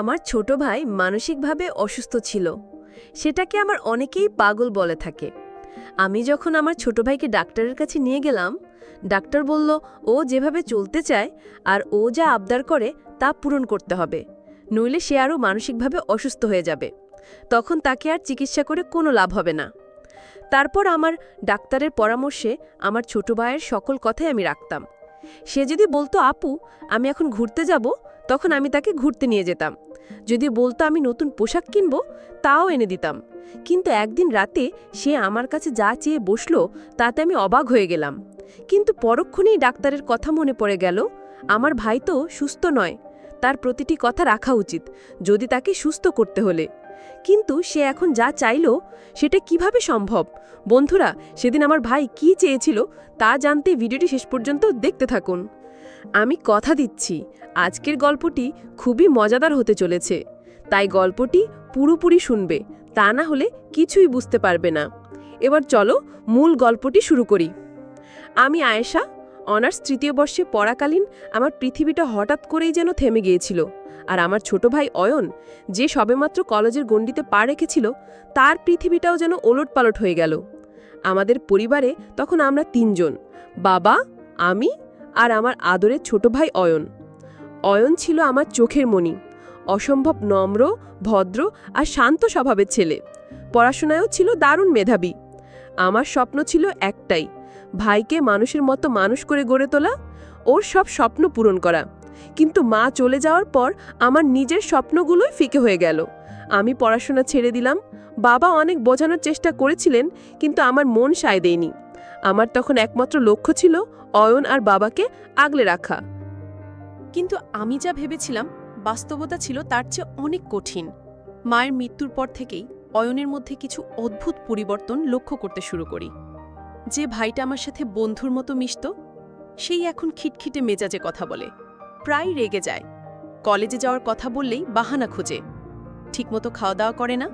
আমার ছোট ভাই মানসিকভাবে অসুস্থ ছিল। সেটাকে আমার অনেকেই পাগল বলে থাকে। আমি যখন আমার ছোট ভাইকে ডাক্তারের কাছে নিয়ে গেলাম, ডাক্তার বলল, ও যেভাবে চলতে চায় আর ও যা আবদার করে তা পূরণ করতে হবে, নইলে সে আরও মানসিকভাবে অসুস্থ হয়ে যাবে। তখন তাকে আর চিকিৎসা করে কোনো লাভ হবে না। তারপর আমার ডাক্তারের পরামর্শে আমার ছোট ভাইয়ের সকল কথাই আমি রাখতাম। সে যদি বলতো, আপু, আমি এখন ঘুরতে যাব, তখন আমি তাকে ঘুরতে নিয়ে যেতাম। যদি বলতো আমি নতুন পোশাক কিনব, তাও এনে দিতাম। কিন্তু একদিন রাতে সে আমার কাছে যা চেয়ে বসল, তাতে আমি অবাক হয়ে গেলাম। কিন্তু পরক্ষণেই ডাক্তারের কথা মনে পড়ে গেল, আমার ভাই তো সুস্থ নয়, তার প্রতিটি কথা রাখা উচিত, যদি তাকে সুস্থ করতে হলে। কিন্তু সে এখন যা চাইল, সেটা কীভাবে সম্ভব? বন্ধুরা, সেদিন আমার ভাই কি চেয়েছিল, তা জানতে ভিডিওটি শেষ পর্যন্ত দেখতে থাকুন। আমি কথা দিচ্ছি। আজকের গল্পটি খুবই মজাদার হতে চলেছে। তাই গল্পটি পুরোপুরি শুনবে, তা না হলে কিছুই বুঝতে পারবে না। এবার চলো মূল গল্পটি শুরু করি। আমি আয়েশা, অনার্স তৃতীয় বর্ষে পড়াকালীন আমার পৃথিবীটা হঠাৎ করেই যেন থেমে গিয়েছিল আর আমার ছোট ভাই অয়ন, যে সবেমাত্র কলেজের গণ্ডিতে পা রেখেছিল, তার পৃথিবীটাও যেন ওলটপালট হয়ে গেল। আমাদের পরিবারে তখন আমরা তিনজন, বাবা, আমি আর আমার আদরের ছোট ভাই অয়ন। অয়ন ছিল আমার চোখের মণি, অসম্ভব নম্র, ভদ্র আর শান্ত স্বভাবের ছেলে। পড়াশোনায়ও ছিল দারুণ মেধাবী। আমার স্বপ্ন ছিল একটাই, ভাইকে মানুষের মতো মানুষ করে গড়ে তোলা, ওর সব স্বপ্ন পূরণ করা। কিন্তু মা চলে যাওয়ার পর আমার নিজের স্বপ্নগুলোই ফিকে হয়ে গেল। আমি পড়াশোনা ছেড়ে দিলাম, বাবা অনেক বোঝানোর চেষ্টা করেছিলেন, কিন্তু আমার মন সায় দেয়নি। আমার তখন একমাত্র লক্ষ্য ছিল অয়ন আর বাবাকে আগলে রাখা। কিন্তু আমি যা ভেবেছিলাম, বাস্তবতা ছিল তার চেয়ে অনেক কঠিন। মায়ের মৃত্যুর পর থেকেই অয়নের মধ্যে কিছু অদ্ভুত পরিবর্তন লক্ষ্য করতে শুরু করি। যে ভাইটা আমার সাথে বন্ধুর মতো মিশত, সেই এখন খিটখিটে মেজাজে কথা বলে, প্রায় রেগে যায়। কলেজে যাওয়ার কথা বললেই বাহানা খোঁজে, ঠিকমতো খাওয়া দাওয়া করে না।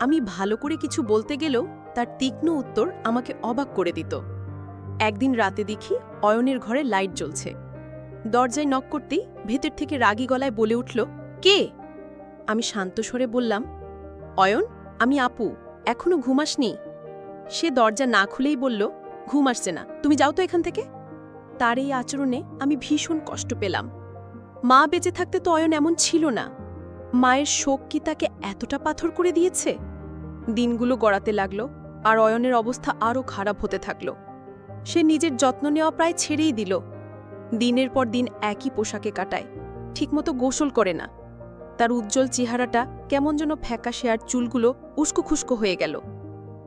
আমি ভালো করে কিছু বলতে গেলেও তার তীক্ষ্ণ উত্তর আমাকে অবাক করে দিত। একদিন রাতে দেখি অয়নের ঘরে লাইট জ্বলছে। দরজায় নক করতেই ভেতর থেকে রাগী গলায় বলে উঠল, কে? আমি শান্ত স্বরে বললাম, অয়ন, আমি আপু, এখনও ঘুমাসনি সে দরজা না খুলেই বলল, ঘুম আসছে না, তুমি যাও তো এখান থেকে। তার এই আচরণে আমি ভীষণ কষ্ট পেলাম। মা বেঁচে থাকতে তো অয়ন এমন ছিল না। মায়ের শোক কি তাকে এতটা পাথর করে দিয়েছে? দিনগুলো গড়াতে লাগল আর অয়নের অবস্থা আরও খারাপ হতে থাকল। সে নিজের যত্ন নেওয়া প্রায় ছেড়েই দিল। দিনের পর দিন একই পোশাকে কাটায়, ঠিকমতো গোসল করে না। তার উজ্জ্বল চেহারাটা কেমন যেন ফ্যাকাশে আর চুলগুলো উস্কো খুস্কো হয়ে গেল।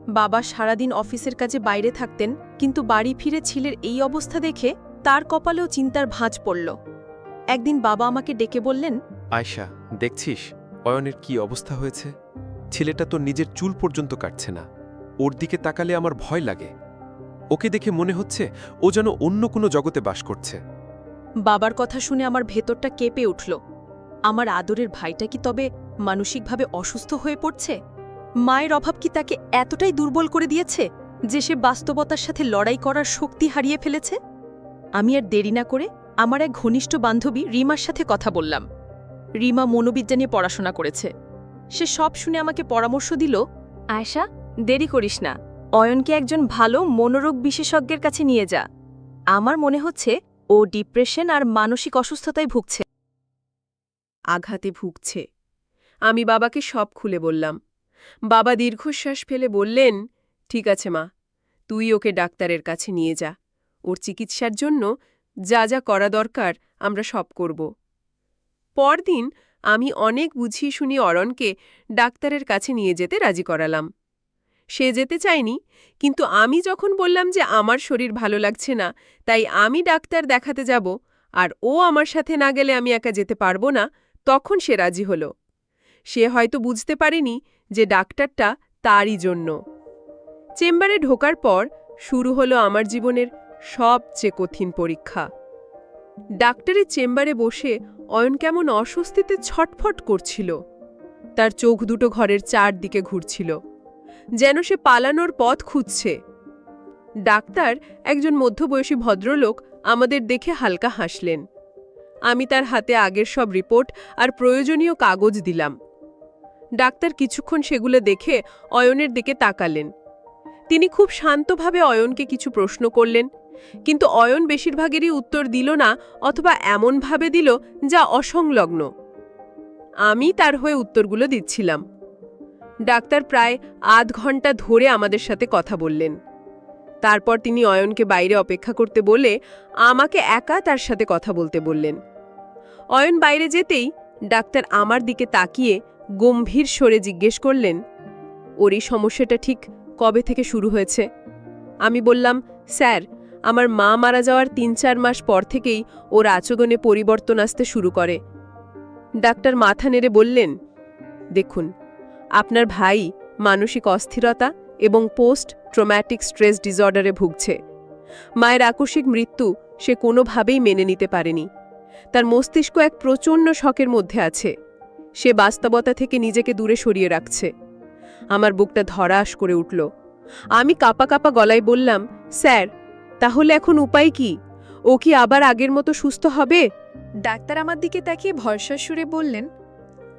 বাবা সারাদিন অফিসের কাজে বাইরে থাকতেন, কিন্তু বাড়ি ফিরে ছেলের এই অবস্থা দেখে তার কপালেও চিন্তার ভাঁজ পড়ল। একদিন বাবা আমাকে ডেকে বললেন, আয়শা, দেখছিস? অয়নের কি অবস্থা হয়েছে? ছেলেটা তো নিজের চুল পর্যন্ত কাটছে না। ওর দিকে তাকালে আমার ভয় লাগে। ওকে দেখে মনে হচ্ছে ও যেন অন্য কোনো জগতে বাস করছে। বাবার কথা শুনে আমার ভেতরটা কেঁপে উঠল। আমার আদরের ভাইটা কি তবে মানসিকভাবে অসুস্থ হয়ে পড়ছে? মায়ের অভাব কি তাকে এতটাই দুর্বল করে দিয়েছে যে সে বাস্তবতার সাথে লড়াই করার শক্তি হারিয়ে ফেলেছে? আমি আর দেরি না করে আমার এক ঘনিষ্ঠ বান্ধবী রিমার সাথে কথা বললাম। রিমা মনোবিজ্ঞান নিয়ে পড়াশোনা করেছে। সে সব শুনে আমাকে পরামর্শ দিল, আয়শা দেরি করিস না। অয়নকে একজন ভালো, মনোরোগ বিশেষজ্ঞের কাছে নিয়ে যা। আমার মনে হচ্ছে ও ডিপ্রেশন আর মানসিক অসুস্থতায় ভুগছে। আঘাতে ভুগছে। আমি বাবাকে সব খুলে বললাম। বাবা দীর্ঘশ্বাস ফেলে বললেন, ঠিক আছে মা, তুই ওকে ডাক্তারের কাছে নিয়ে যা। ওর চিকিৎসার জন্য যা যা করা দরকার আমরা সব করব। পরদিন আমি অনেক বুঝিয়ে শুনিয়ে অরণকে ডাক্তারের কাছে নিয়ে যেতে রাজি করালাম। সে যেতে চায়নি, কিন্তু আমি যখন বললাম যে আমার শরীর ভালো লাগছে না, তাই আমি ডাক্তার দেখাতে যাব, আর ও আমার সাথে না গেলে আমি একা যেতে পারব না, তখন সে রাজি হল। সে হয়তো বুঝতে পারেনি যে ডাক্তারটা তারই জন্য। চেম্বারে ঢোকার পর শুরু হলো আমার জীবনের সবচেয়ে কঠিন পরীক্ষা। ডাক্তারের চেম্বারে বসে অয়ন কেমন অস্বস্তিতে ছটফট করছিল। তার চোখ দুটো ঘরের চারদিকে ঘুরছিল। যেন সে পালানোর পথ খুঁজছে। ডাক্তার, একজন মধ্যবয়সী ভদ্রলোক, আমাদের দেখে হালকা হাসলেন। আমি তার হাতে আগের সব রিপোর্ট আর প্রয়োজনীয় কাগজ দিলাম। ডাক্তার কিছুক্ষণ সেগুলো দেখে অয়নের দিকে তাকালেন। তিনি খুব শান্তভাবে অয়নকে কিছু প্রশ্ন করলেন, কিন্তু অয়ন বেশিরভাগেরই উত্তর দিল না অথবা এমনভাবে দিল যা অসংলগ্ন। আমি তার হয়ে উত্তরগুলো দিচ্ছিলাম। ডাক্তার প্রায় আধ ঘণ্টা ধরে আমাদের সাথে কথা বললেন। তারপর তিনি অয়নকে বাইরে অপেক্ষা করতে বলে আমাকে একা তার সাথে কথা বলতে বললেন। অয়ন বাইরে যেতেই ডাক্তার আমার দিকে তাকিয়ে গম্ভীর স্বরে জিজ্ঞেস করলেন, ওর এই সমস্যাটা ঠিক কবে থেকে শুরু হয়েছে? আমি বললাম, স্যার, আমার মা মারা যাওয়ার তিন চার মাস পর থেকেই ওর আচরণে পরিবর্তন আসতে শুরু করে। ডাক্তার মাথা নেড়ে বললেন, দেখুন আপনার ভাই মানসিক অস্থিরতা এবং পোস্ট ট্রোম্যাটিক স্ট্রেস ডিসঅর্ডারে ভুগছে। মায়ের আকস্মিক মৃত্যু সে কোনোভাবেই মেনে নিতে পারেনি। তার মস্তিষ্ক এক প্রচণ্ড শখের মধ্যে আছে। সে বাস্তবতা থেকে নিজেকে দূরে সরিয়ে রাখছে। আমার বুকটা ধরাস করে উঠল। আমি কাপা কাপা গলায় বললাম, স্যার, তাহলে এখন উপায় কি? ও কি আবার আগের মতো সুস্থ হবে? ডাক্তার আমার দিকে তাকিয়ে ভরসা সুরে বললেন,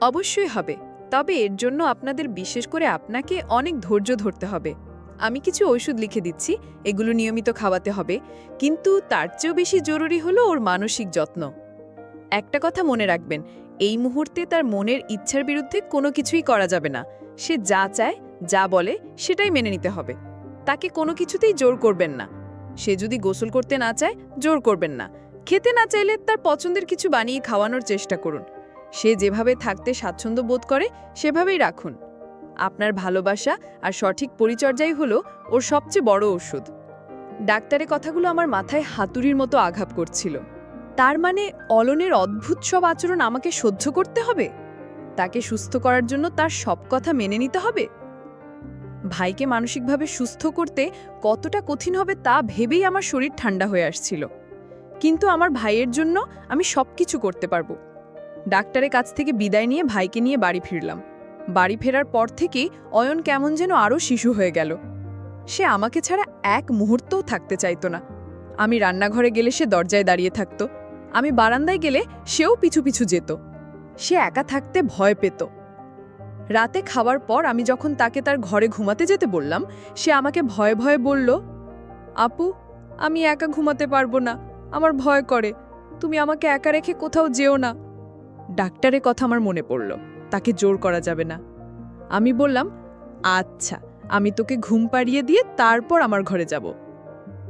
অবশ্যই হবে। তবে এর জন্য আপনাদের বিশেষ করে আপনাকে অনেক ধৈর্য ধরতে হবে। আমি কিছু ওষুধ লিখে দিচ্ছি, এগুলো নিয়মিত খাওয়াতে হবে, কিন্তু তার চেয়েও বেশি জরুরি হলো ওর মানসিক যত্ন। একটা কথা মনে রাখবেন, এই মুহূর্তে তার মনের ইচ্ছার বিরুদ্ধে কোনো কিছুই করা যাবে না। সে যা চায়, যা বলে, সেটাই মেনে নিতে হবে। তাকে কোনো কিছুতেই জোর করবেন না। সে যদি গোসল করতে না চায়, জোর করবেন না। খেতে না চাইলে তার পছন্দের কিছু বানিয়ে খাওয়ানোর চেষ্টা করুন। সে যেভাবে থাকতে স্বাচ্ছন্দ্য বোধ করে, সেভাবেই রাখুন। আপনার ভালোবাসা আর সঠিক পরিচর্যাই হলো ওর সবচেয়ে বড় ওষুধ। ডাক্তারের কথাগুলো আমার মাথায় হাতুড়ির মতো আঘাত করছিল। তার মানে অলনের অদ্ভুত সব আচরণ আমাকে সহ্য করতে হবে? তাকে সুস্থ করার জন্য তার সব কথা মেনে নিতে হবে? ভাইকে মানসিকভাবে সুস্থ করতে কতটা কঠিন হবে তা ভেবেই আমার শরীর ঠান্ডা হয়ে আসছিল। কিন্তু আমার ভাইয়ের জন্য আমি সব কিছু করতে পারব। ডাক্তারের কাছ থেকে বিদায় নিয়ে ভাইকে নিয়ে বাড়ি ফিরলাম। বাড়ি ফেরার পর থেকেই অয়ন কেমন যেন আরও শিশু হয়ে গেল। সে আমাকে ছাড়া এক মুহূর্তও থাকতে চাইতো না। আমি রান্নাঘরে গেলে সে দরজায় দাঁড়িয়ে থাকত। আমি বারান্দায় গেলে সেও পিছু পিছু যেত। সে একা থাকতে ভয় পেত। রাতে খাওয়ার পর আমি যখন তাকে তার ঘরে ঘুমাতে যেতে বললাম, সে আমাকে ভয়ে ভয়ে বলল, আপু, আমি একা ঘুমাতে পারব না। আমার ভয় করে। তুমি আমাকে একা রেখে কোথাও যেও না। ডাক্তারের কথা আমার মনে পড়ল। তাকে জোর করা যাবে না। আমি বললাম আচ্ছা আমি তোকে ঘুম পাড়িয়ে দিয়ে তারপর আমার ঘরে যাব।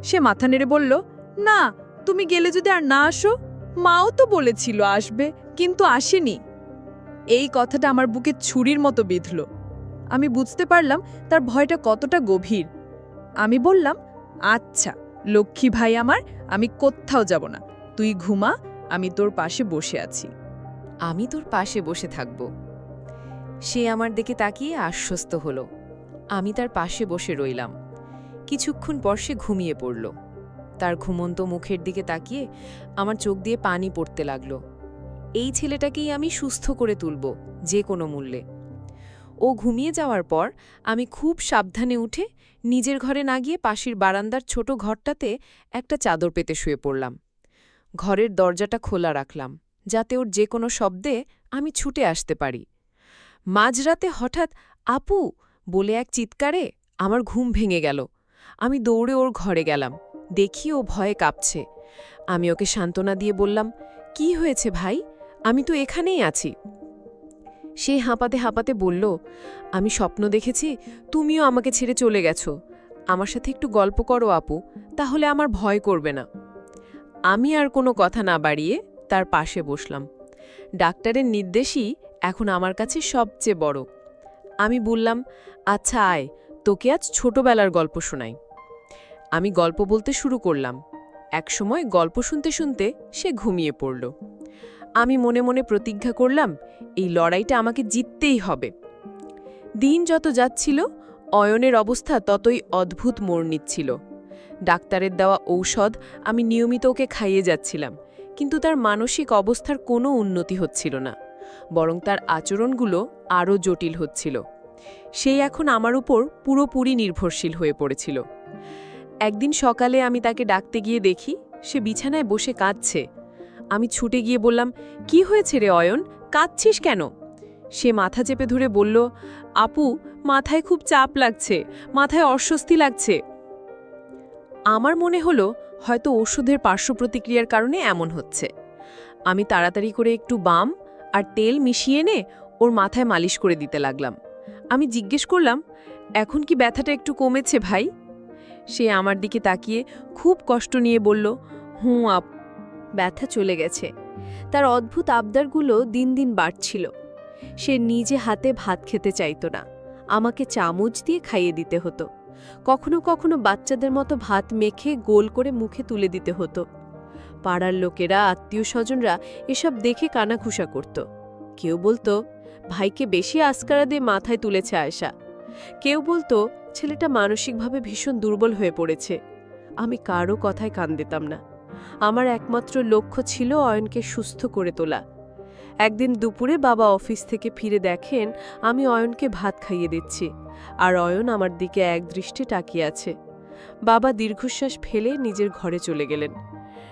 সে মাথা নেড়ে বলল, না, তুমি গেলে যদি আর না আসো, মাও তো বলেছিল আসবে, কিন্তু আসেনি। এই কথাটা আমার বুকে ছুরির মতো বিঁধল। আমি বুঝতে পারলাম তার ভয়টা কতটা গভীর। আমি বললাম আচ্ছা লক্ষ্মী ভাই আমার, আমি কোত্থাও যাব না। তুই ঘুমা, আমি তোর পাশে বসে আছি। আমি তোর পাশে বসে থাকব। সে আমার দিকে তাকিয়ে আশ্বস্ত হলো। আমি তার পাশে বসে রইলাম। কিছুক্ষণ পর সে ঘুমিয়ে পড়ল। তার ঘুমন্ত মুখের দিকে তাকিয়ে আমার চোখ দিয়ে পানি পড়তে লাগল। এই ছেলেটাকেই আমি সুস্থ করে তুলব, যে কোনো মূল্যে। ও ঘুমিয়ে যাওয়ার পর আমি খুব সাবধানে উঠে নিজের ঘরে না গিয়ে পাশের বারান্দার ছোট ঘরটাতে একটা চাদর পেতে শুয়ে পড়লাম। ঘরের দরজাটা খোলা রাখলাম। যাতে ওর যে কোনো শব্দে আমি ছুটে আসতে পারি। মাঝরাতে হঠাৎ, আপু! বলে এক চিৎকারে আমার ঘুম ভেঙে গেল। আমি দৌড়ে ওর ঘরে গেলাম। দেখি ও ভয়ে কাঁপছে। আমি ওকে সান্ত্বনা দিয়ে বললাম, কি হয়েছে ভাই? আমি তো এখানেই আছি। সে হাঁপাতে হাঁপাতে বলল, আমি স্বপ্ন দেখেছি, তুমিও আমাকে ছেড়ে চলে গেছো। আমার সাথে একটু গল্প করো আপু, তাহলে আমার ভয় করবে না। আমি আর কোনো কথা না বাড়িয়ে তার পাশে বসলাম। ডাক্তারের নির্দেশই এখন আমার কাছে সবচেয়ে বড়। আমি বললাম আচ্ছা আয়, তোকে আজ ছোটবেলার গল্প শোনাই। আমি গল্প বলতে শুরু করলাম। একসময় গল্প শুনতে শুনতে সে ঘুমিয়ে পড়ল। আমি মনে মনে প্রতিজ্ঞা করলাম, এই লড়াইটা আমাকে জিততেই হবে। দিন যত যাচ্ছিল, অয়নের অবস্থা ততই অদ্ভুত মোড় নিচ্ছিল। ডাক্তারের দেওয়া ঔষধ আমি নিয়মিত ওকে খাইয়ে যাচ্ছিলাম। কিন্তু তার মানসিক অবস্থার কোনো উন্নতি হচ্ছিল না, বরং তার আচরণগুলো আরও জটিল হচ্ছিল। সেই এখন আমার উপর পুরোপুরি নির্ভরশীল হয়ে পড়েছিল। একদিন সকালে আমি তাকে ডাকতে গিয়ে দেখি, সে বিছানায় বসে কাঁদছে। আমি ছুটে গিয়ে বললাম, কি হয়েছে রে অয়ন? কাঁদছিস কেন? সে মাথা চেপে ধরে বলল, আপু, মাথায় খুব চাপ লাগছে, মাথায় অস্বস্তি লাগছে। আমার মনে হলো হয়তো ওষুধের পার্শ্ব প্রতিক্রিয়ার কারণে এমন হচ্ছে। আমি তাড়াতাড়ি করে একটু বাম আর তেল মিশিয়ে এনে ওর মাথায় মালিশ করে দিতে লাগলাম। আমি জিজ্ঞেস করলাম, এখন কি ব্যথাটা একটু কমেছে ভাই? সে আমার দিকে তাকিয়ে খুব কষ্ট নিয়ে বলল, হুঁ আপ, ব্যথা চলে গেছে। তার অদ্ভুত আবদারগুলো দিন দিন বাড়ছিল। সে নিজে হাতে ভাত খেতে চাইতো না। আমাকে চামচ দিয়ে খাইয়ে দিতে হতো। কখনো কখনো বাচ্চাদের মতো ভাত মেখে গোল করে মুখে তুলে দিতে হতো। পাড়ার লোকেরা আত্মীয় স্বজনরা এসব দেখে কানাঘুষা করত। কেউ বলতো, ভাইকে বেশি আস্কারা দিয়ে মাথায় তুলেছে আয়সা কেউ বলতো, ছেলেটা মানসিকভাবে ভীষণ দুর্বল হয়ে পড়েছে। আমি কারও কথায় কান দিতাম না। আমার একমাত্র লক্ষ্য ছিল অয়নকে সুস্থ করে তোলা। একদিন দুপুরে বাবা অফিস থেকে ফিরে দেখেন, আমি অয়নকে ভাত খাইয়ে দিচ্ছি। আর অয়ন আমার দিকে এক দৃষ্টে তাকিয়ে আছে। বাবা দীর্ঘশ্বাস ফেলে নিজের ঘরে চলে গেলেন।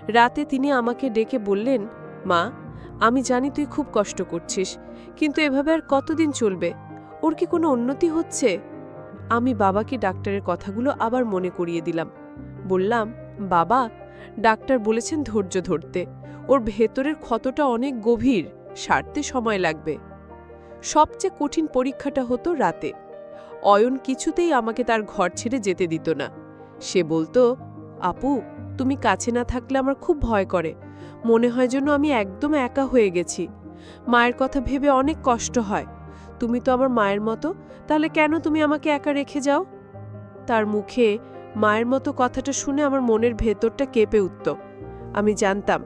রাতে তিনি আমাকে ডেকে বললেন, মা, আমি জানি তুই খুব কষ্ট করছিস, কিন্তু এভাবে আর কতদিন চলবে? ওর কি কোনো উন্নতি হচ্ছে? আমি বাবাকে ডাক্তারের কথাগুলো আবার মনে করিয়ে দিলাম। বললাম, বাবা, ডাক্তার বলেছেন ধৈর্য ধরতে। ওর ভেতরের ক্ষতটা অনেক গভীর। সারতে সময় লাগবে। সবচেয়ে কঠিন পরীক্ষাটা হতো রাতে। অয়ন কিছুতেই আমাকে তার ঘর ছেড়ে যেতে দিত না। সে বলতো, আপু, তুমি কাছে না থাকলে আমার খুব ভয় করে। মনে হয় যেন আমি একদম একা হয়ে গেছি। মায়ের কথা ভেবে অনেক কষ্ট হয়। তুমি তো আমার মায়ের মতো, তাহলে কেন তুমি আমাকে একা রেখে যাও? তার মুখে মায়ের মতো কথাটা শুনে আমার মনের ভেতরটা কেঁপে উঠত। আমি জানতাম,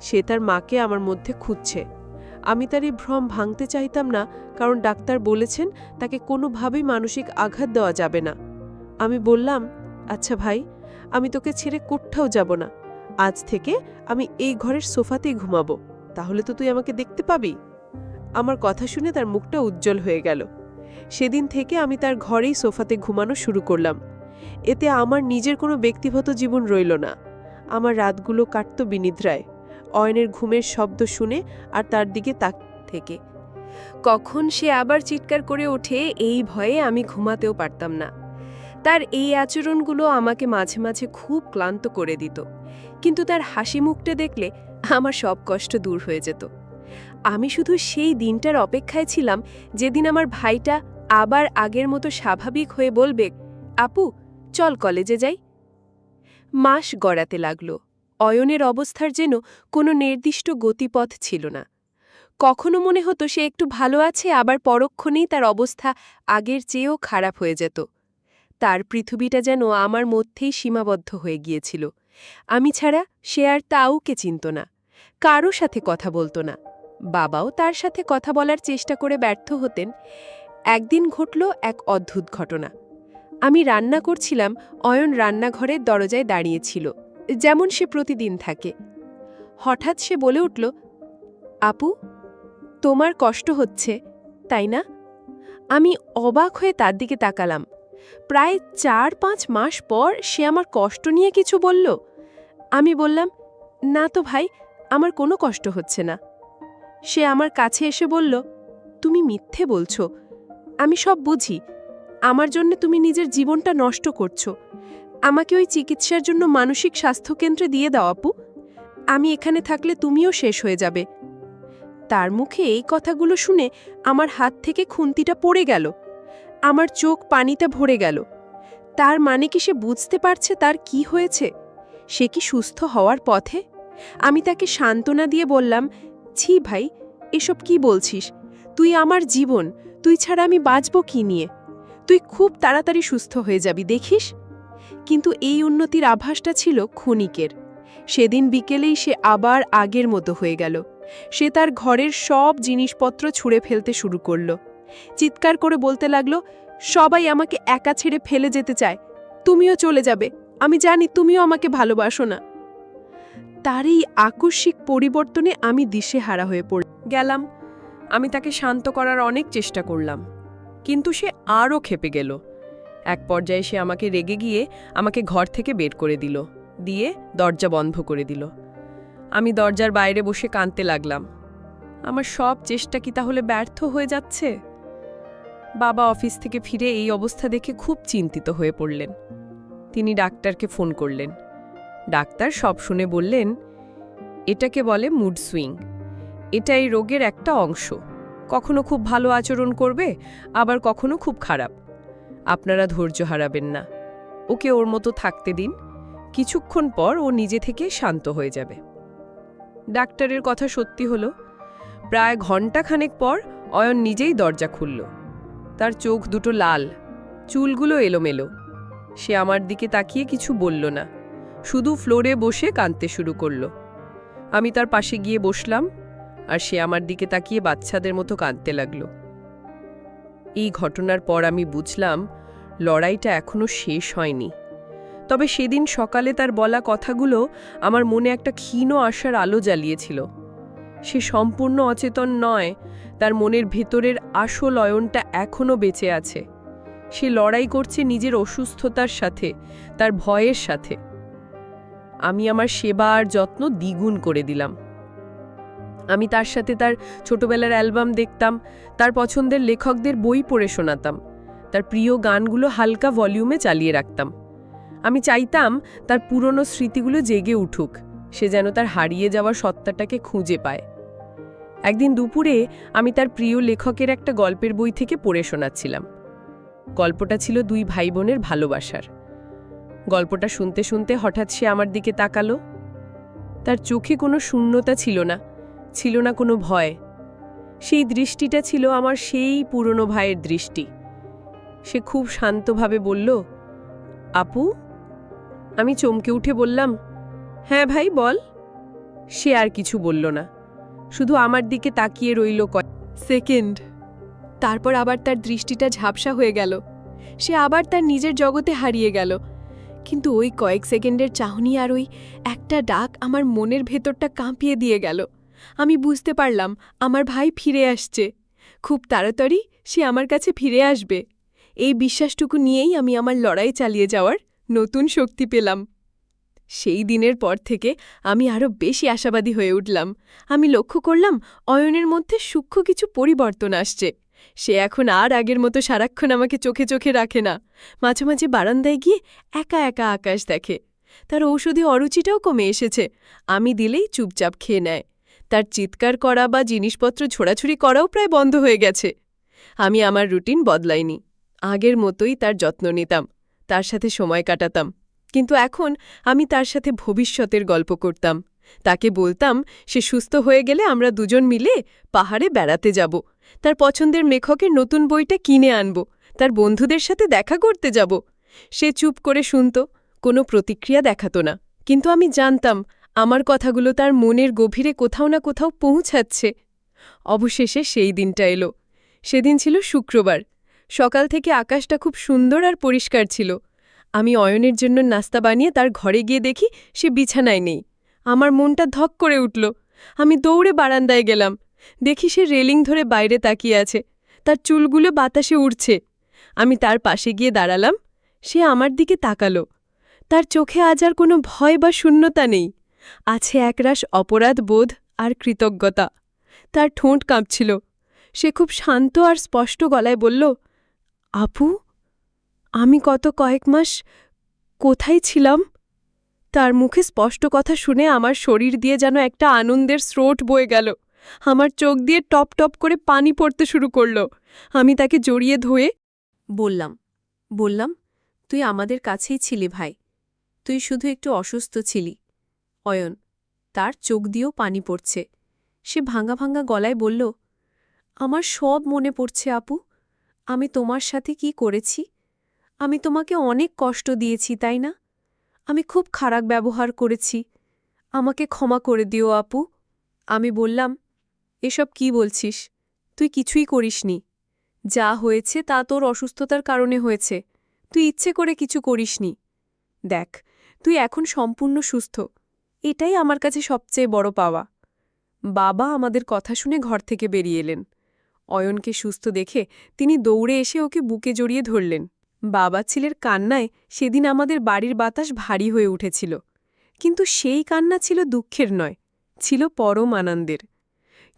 সে তার মাকে আমার মধ্যে খুঁজছে। আমি তার এই ভ্রম ভাঙতে চাইতাম না, কারণ ডাক্তার বলেছেন তাকে কোনোভাবেই মানসিক আঘাত দেওয়া যাবে না। আমি বললাম আচ্ছা ভাই, আমি তোকে ছেড়ে কোথাও যাব না। আজ থেকে আমি এই ঘরের সোফাতেই ঘুমাবো। তাহলে তো তুই আমাকে দেখতে পাবি? আমার কথা শুনে তার মুখটা উজ্জ্বল হয়ে গেল। সেদিন থেকে আমি তার ঘরেই সোফাতে ঘুমানো শুরু করলাম। এতে আমার নিজের কোনো ব্যক্তিগত জীবন রইল না। আমার রাতগুলো কাটত বিনিদ্রায়। অয়নের ঘুমের শব্দ শুনে আর তার দিকে তাক থেকে। কখন সে আবার চিৎকার করে ওঠে, এই ভয়ে আমি ঘুমাতেও পারতাম না। তার এই আচরণগুলো আমাকে মাঝে মাঝে খুব ক্লান্ত করে দিত। কিন্তু তার হাসি মুখটা দেখলে আমার সব কষ্ট দূর হয়ে যেত। আমি শুধু সেই দিনটার অপেক্ষায় ছিলাম যেদিন আমার ভাইটা আবার আগের মতো স্বাভাবিক হয়ে বলবে, আপু, চল কলেজে যাই। মাস গড়াতে লাগল। অয়নের অবস্থার যেন কোনো নির্দিষ্ট গতিপথ ছিল না। কখনো মনে হতো সে একটু ভালো আছে, আবার পরক্ষণেই তার অবস্থা আগের চেয়েও খারাপ হয়ে যেত। তার পৃথিবীটা যেন আমার মধ্যেই সীমাবদ্ধ হয়ে গিয়েছিল। আমি ছাড়া সে আর তাওকে চিনত না কারও সাথে কথা বলতো না। বাবাও তার সাথে কথা বলার চেষ্টা করে ব্যর্থ হতেন। একদিন ঘটল এক অদ্ভুত ঘটনা। আমি রান্না করছিলাম, অয়ন রান্নাঘরের দরজায় দাঁড়িয়েছিল যেমন সে প্রতিদিন থাকে। হঠাৎ সে বলে উঠল, আপু, তোমার কষ্ট হচ্ছে, তাই না? আমি অবাক হয়ে তার দিকে তাকালাম। প্রায় চার পাঁচ মাস পর সে আমার কষ্ট নিয়ে কিছু বলল। আমি বললাম, না তো ভাই, আমার কোনো কষ্ট হচ্ছে না। সে আমার কাছে এসে বলল, তুমি মিথ্যে বলছো। আমি সব বুঝি। আমার জন্য তুমি নিজের জীবনটা নষ্ট করছ। আমাকে ওই চিকিৎসার জন্য মানসিক স্বাস্থ্যকেন্দ্রে দিয়ে দাও, আপু। আমি এখানে থাকলে তুমিও শেষ হয়ে যাবে। তার মুখে এই কথাগুলো শুনে আমার হাত থেকে খুন্তিটা পড়ে গেল। আমার চোখ পানিতে ভরে গেল। তার মানে কি সে বুঝতে পারছে তার কি হয়েছে? সে কি সুস্থ হওয়ার পথে? আমি তাকে সান্ত্বনা দিয়ে বললাম, ছি ভাই, এসব কি বলছিস? তুই আমার জীবন, তুই ছাড়া আমি বাঁচব কি নিয়ে? তুই খুব তাড়াতাড়ি সুস্থ হয়ে যাবি, দেখিস? কিন্তু এই উন্নতির আভাসটা ছিল ক্ষণিকের। সেদিন বিকেলেই সে আবার আগের মতো হয়ে গেল। সে তার ঘরের সব জিনিসপত্র ছুঁড়ে ফেলতে শুরু করল। চিৎকার করে বলতে লাগল, সবাই আমাকে একা ছেড়ে ফেলে যেতে চায়। তুমিও চলে যাবে। আমি জানি তুমিও আমাকে ভালোবাসো না। তার এই আকস্মিক পরিবর্তনে আমি দিশেহারা হয়ে পড়, গেলাম। আমি তাকে শান্ত করার অনেক চেষ্টা করলাম। কিন্তু সে আরও খেপে গেল। এক পর্যায়ে সে আমাকে রেগে গিয়ে আমাকে ঘর থেকে বের করে দিল, দিয়ে দরজা বন্ধ করে দিল। আমি দরজার বাইরে বসে কাঁদতে লাগলাম। আমার সব চেষ্টা কি তাহলে ব্যর্থ হয়ে যাচ্ছে? বাবা অফিস থেকে ফিরে এই অবস্থা দেখে খুব চিন্তিত হয়ে পড়লেন। তিনি ডাক্তারকে ফোন করলেন। ডাক্তার সব শুনে বললেন, এটাকে বলে মুড সুইং। এটা এই রোগের একটা অংশ। কখনো খুব ভালো আচরণ করবে, আবার কখনো খুব খারাপ। আপনারা ধৈর্য হারাবেন না। ওকে ওর মতো থাকতে দিন। কিছুক্ষণ পর ও নিজে থেকে শান্ত হয়ে যাবে। ডাক্তারের কথা সত্যি হলো, প্রায় ঘণ্টাখানেক পর অয়ন নিজেই দরজা খুলল। তার চোখ দুটো লাল, চুলগুলো এলোমেলো। সে আমার দিকে তাকিয়ে কিছু বলল না। শুধু ফ্লোরে বসে কাঁদতে শুরু করল। আমি তার পাশে গিয়ে বসলাম আর সে আমার দিকে তাকিয়ে বাচ্চাদের মতো কাঁদতে লাগল। এই ঘটনার পর আমি বুঝলাম, লড়াইটা এখনও শেষ হয়নি। তবে সেদিন সকালে তার বলা কথাগুলো আমার মনে একটা ক্ষীণ আশার আলো জ্বালিয়েছিল। সে সম্পূর্ণ অচেতন নয়, তার মনের ভেতরের আসল অয়নটা এখনও বেঁচে আছে। সে লড়াই করছে নিজের অসুস্থতার সাথে, তার ভয়ের সাথে। আমি আমার সেবা আর যত্ন দ্বিগুণ করে দিলাম। আমি তার সাথে তার ছোটবেলার অ্যালবাম দেখতাম, তার পছন্দের লেখকদের বই পড়ে শোনাতাম, তার প্রিয় গানগুলো হালকা ভলিউমে চালিয়ে রাখতাম। আমি চাইতাম তার পুরনো স্মৃতিগুলো জেগে উঠুক, সে যেন তার হারিয়ে যাওয়া সত্তাটাকে খুঁজে পায়। একদিন দুপুরে আমি তার প্রিয় লেখকের একটা গল্পের বই থেকে পড়ে শোনাচ্ছিলাম। গল্পটা ছিল দুই ভাই বোনের ভালোবাসার। গল্পটা শুনতে শুনতে হঠাৎ সে আমার দিকে তাকালো। তার চোখে কোনো শূন্যতা ছিল না ছিল না কোনো ভয়। সেই দৃষ্টিটা ছিল আমার সেই পুরনো ভাইয়ের দৃষ্টি। সে খুব শান্তভাবে বলল, আপু? আমি চমকে উঠে বললাম হ্যাঁ ভাই, বল। সে আর কিছু বলল না। শুধু আমার দিকে তাকিয়ে রইল কয় সেকেন্ড। তারপর আবার তার দৃষ্টিটা ঝাপসা হয়ে গেল। সে আবার তার নিজের জগতে হারিয়ে গেল। কিন্তু ওই কয়েক সেকেন্ডের চাহনি আর ওই একটা ডাক আমার মনের ভেতরটা কাঁপিয়ে দিয়ে গেল। আমি বুঝতে পারলাম, আমার ভাই ফিরে আসছে। খুব তাড়াতাড়ি সে আমার কাছে ফিরে আসবে। এই বিশ্বাসটুকু নিয়েই আমি আমার লড়াই চালিয়ে যাওয়ার নতুন শক্তি পেলাম। সেই দিনের পর থেকে আমি আরও বেশি আশাবাদী হয়ে উঠলাম। আমি লক্ষ্য করলাম অয়নের মধ্যে সূক্ষ্ম কিছু পরিবর্তন আসছে। সে এখন আর আগের মতো সারাক্ষণ আমাকে চোখে চোখে রাখে না। মাঝে মাঝে বারান্দায় গিয়ে একা একা আকাশ দেখে। তার ঔষধি অরুচিটাও কমে এসেছে। আমি দিলেই চুপচাপ খেয়ে নেয়। তার চিৎকার করা বা জিনিসপত্র ছোড়াছুড়ি করাও প্রায় বন্ধ হয়ে গেছে। আমি আমার রুটিন বদলাইনি। আগের মতোই তার যত্ন নিতাম, তার সাথে সময় কাটাতাম। কিন্তু এখন আমি তার সাথে ভবিষ্যতের গল্প করতাম। তাকে বলতাম, সে সুস্থ হয়ে গেলে আমরা দুজন মিলে পাহাড়ে বেড়াতে যাব। তার পছন্দের লেখকের নতুন বইটা কিনে আনব। তার বন্ধুদের সাথে দেখা করতে যাব। সে চুপ করে শুনত, কোনো প্রতিক্রিয়া দেখাত না। কিন্তু আমি জানতাম আমার কথাগুলো তার মনের গভীরে কোথাও না কোথাও পৌঁছাচ্ছে। অবশেষে সেই দিনটা এলো। সেদিন ছিল শুক্রবার। সকাল থেকে আকাশটা খুব সুন্দর আর পরিষ্কার ছিল। আমি অয়নের জন্য নাস্তা বানিয়ে তার ঘরে গিয়ে দেখি সে বিছানায় নেই। আমার মনটা ধক করে উঠল। আমি দৌড়ে বারান্দায় গেলাম। দেখি সে রেলিং ধরে বাইরে তাকিয়ে আছে। তার চুলগুলো বাতাসে উড়ছে। আমি তার পাশে গিয়ে দাঁড়ালাম। সে আমার দিকে তাকালো। তার চোখে আজ আর কোনো ভয় বা শূন্যতা নেই। আছে একরাশ অপরাধ, বোধ আর কৃতজ্ঞতা। তার ঠোঁট কাঁপছিল। সে খুব শান্ত আর স্পষ্ট গলায় বলল, আপু, আমি কত কয়েক মাস কোথায় ছিলাম? তার মুখে স্পষ্ট কথা শুনে আমার শরীর দিয়ে যেন একটা আনন্দের স্রোত বয়ে গেল। আমার চোখ দিয়ে টপ টপ করে পানি পড়তে শুরু করল। আমি তাকে জড়িয়ে ধুয়ে বললাম বললাম, তুই আমাদের কাছেই ছিলি ভাই। তুই শুধু একটু অসুস্থ ছিলি। অয়ন। তার চোখ দিয়েও পানি পড়ছে। সে ভাঙা ভাঙা গলায় বলল, আমার সব মনে পড়ছে আপু। আমি তোমার সাথে কি করেছি? আমি তোমাকে অনেক কষ্ট দিয়েছি, তাই না? আমি খুব খারাপ ব্যবহার করেছি। আমাকে ক্ষমা করে দিও আপু। আমি বললাম, এসব কি বলছিস? তুই কিছুই করিসনি। যা হয়েছে তা তোর অসুস্থতার কারণে হয়েছে। তুই ইচ্ছে করে কিছু করিসনি। দেখ, তুই এখন সম্পূর্ণ সুস্থ। এটাই আমার কাছে সবচেয়ে বড় পাওয়া। বাবা আমাদের কথা শুনে ঘর থেকে বেরিয়ে এলেন। অয়নকে সুস্থ দেখে তিনি দৌড়ে এসে ওকে বুকে জড়িয়ে ধরলেন। বাবা ছেলের কান্নায় সেদিন আমাদের বাড়ির বাতাস ভারী হয়ে উঠেছিল। কিন্তু সেই কান্না ছিল দুঃখের নয়, ছিল পরম আনন্দের।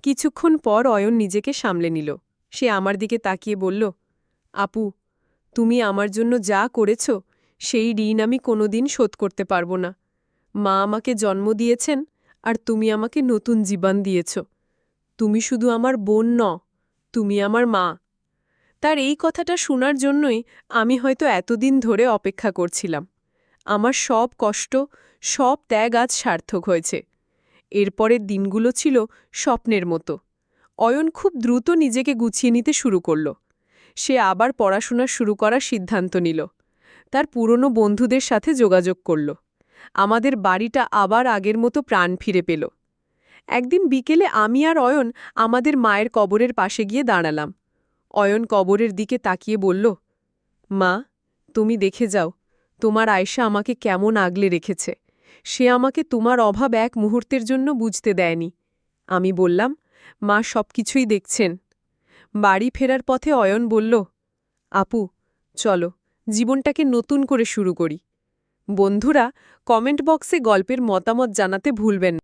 কিছুক্ষণ পর অয়ন নিজেকে সামলে নিল। সে আমার দিকে তাকিয়ে বলল, আপু, তুমি আমার জন্য যা করেছ, সেই ঋণ আমি কোনোদিন শোধ করতে পারব না। মা আমাকে জন্ম দিয়েছেন আর তুমি আমাকে নতুন জীবন দিয়েছ। তুমি শুধু আমার বোন ন তুমি আমার মা। তার এই কথাটা শোনার জন্যই আমি হয়তো এতদিন ধরে অপেক্ষা করছিলাম। আমার সব কষ্ট, সব ত্যাগ আজ সার্থক হয়েছে। এরপরের দিনগুলো ছিল স্বপ্নের মতো। অয়ন খুব দ্রুত নিজেকে গুছিয়ে নিতে শুরু করল। সে আবার পড়াশোনা শুরু করার সিদ্ধান্ত নিল। তার পুরনো বন্ধুদের সাথে যোগাযোগ করল। আমাদের বাড়িটা আবার আগের মতো প্রাণ ফিরে পেল। একদিন বিকেলে আমি আর অয়ন আমাদের মায়ের কবরের পাশে গিয়ে দাঁড়ালাম। অয়ন কবরের দিকে তাকিয়ে বলল, মা, তুমি দেখে যাও, তোমার আয়সা আমাকে কেমন আগলে রেখেছে। সে আমাকে তোমার অভাব এক মুহূর্তের জন্য বুঝতে দেয়নি। আমি বললাম, মা সব কিছুই দেখছেন। বাড়ি ফেরার পথে অয়ন বলল, আপু, চলো, জীবনটাকে নতুন করে শুরু করি। বন্ধুরা কমেন্ট বক্সে গল্পের মতামত জানাতে ভুলবেন।